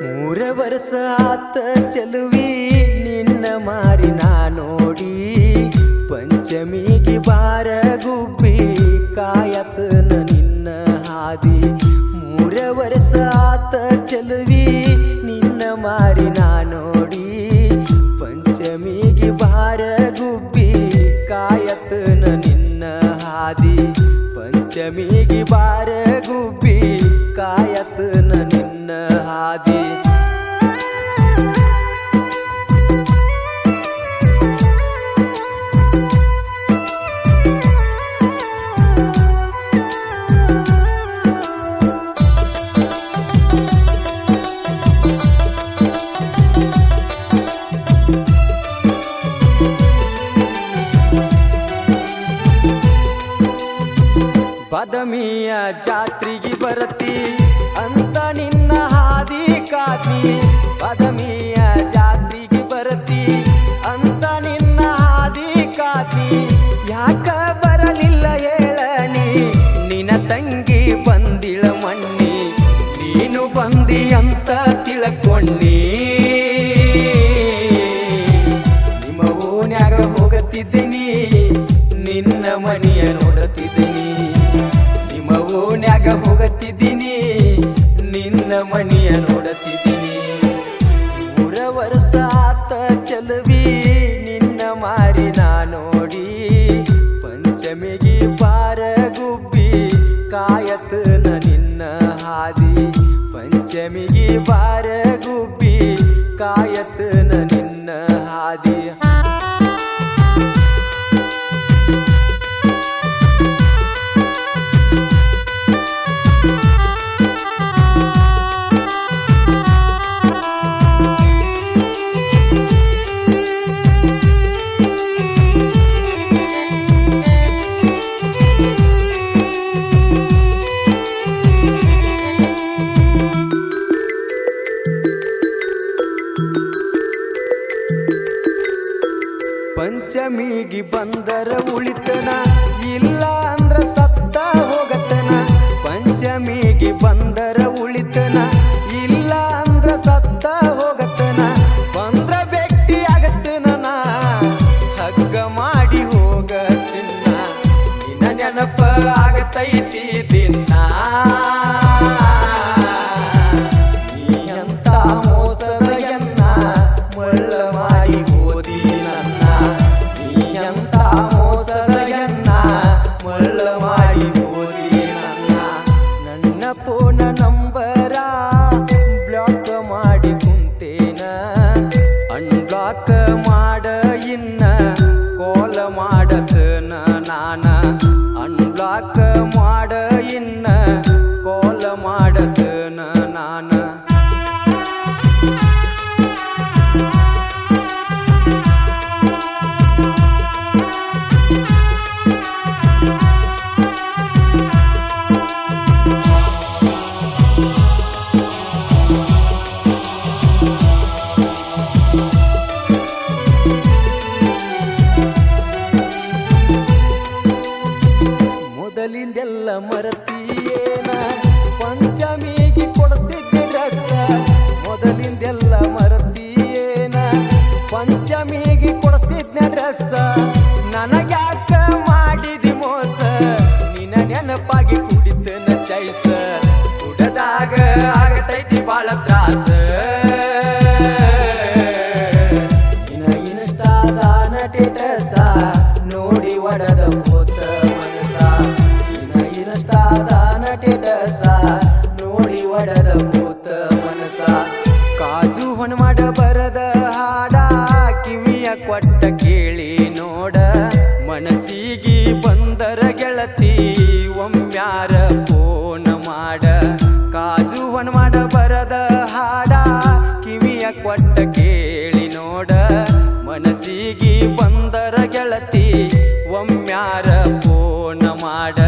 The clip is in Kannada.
ವರ್ಷ ಆತ ಚಲುವಿ, ನಿನ್ನ ಮಾರಿ ನಾ ನೋಡಿ. ಪಂಚಮಿಗೆ ಬಾರ ಗುಬ್ಬಿ, ಕಾಯತನ ನಿನ್ನ ಹಾದಿ. ಮೂರ ವರ್ಷ ಆತ ಚೆಲುವಿ, ನಿನ್ನ ಮಾರಿ ನಾ ನೋಡಿ. ಪಂಚಮಿಗೆ ಬಾರ ಗುಬ್ಬಿ, ಕಾಯತನ ನಿನ್ನ ಹಾದಿ. ಪಂಚಮಿಗೆ ಬಾರ ಗುಬ್ಬಿ, ಕಾಯತನ ನಿನ್ನ ಹಾದಿ. बदमिया जात ಮನೆಯ ನೋಡುತ್ತಿದ್ದೀನಿ. ಮೂರ ಆತ ಚಲವಿ, ನಿನ್ನ ಮಾರಿ ನಾ ನೋಡಿ. ಪಂಚಮಿಗೆ ಪಾರ ಗುಬ್ಬಿ, ಕಾಯತನ ನಿನ್ನ ಹಾದಿ. ಪಂಚಮಿಗೆ ಪಾರ ಗುಬ್ಬಿ, ಕಾಯತನ ನಿನ್ನ ಹಾದಿ. ಪಂಚಮಿಗೆ ಬಂದರ ಉಳಿತನ ಮೊದಲಿಂದೆಲ್ಲ ಮರತೀಯೇನ? ಪಂಚಮಿಗೆ ಕೊಡ್ತಿದ್ದೆ ಡ್ರೆಸ್. ಮೊದಲಿಂದೆಲ್ಲ ಮರತೀಯೇನ? ಪಂಚಮಿಗೆ ಕೊಡ್ತಿದ್ದೆ ಡ್ರೆಸ್. ಕೊಟ್ಟ ಕೇಳಿ ನೋಡ. ಮನಸ್ಸಿಗೆ ಬಂದರ ಗೆಳತಿ ಒಮ್ಮ್ಯಾರ ಫೋನ್ ಮಾಡ. ಕಾಜು ಮಾಡ ಬರದ ಹಾಡ, ಕಿವಿಯ ಕೊಟ್ಟ ಕೇಳಿ ನೋಡ. ಮನಸ್ಸಿಗೆ ಬಂದರ ಗೆಳತಿ ಒಮ್ಮ್ಯಾರ ಫೋನ್ ಮಾಡ.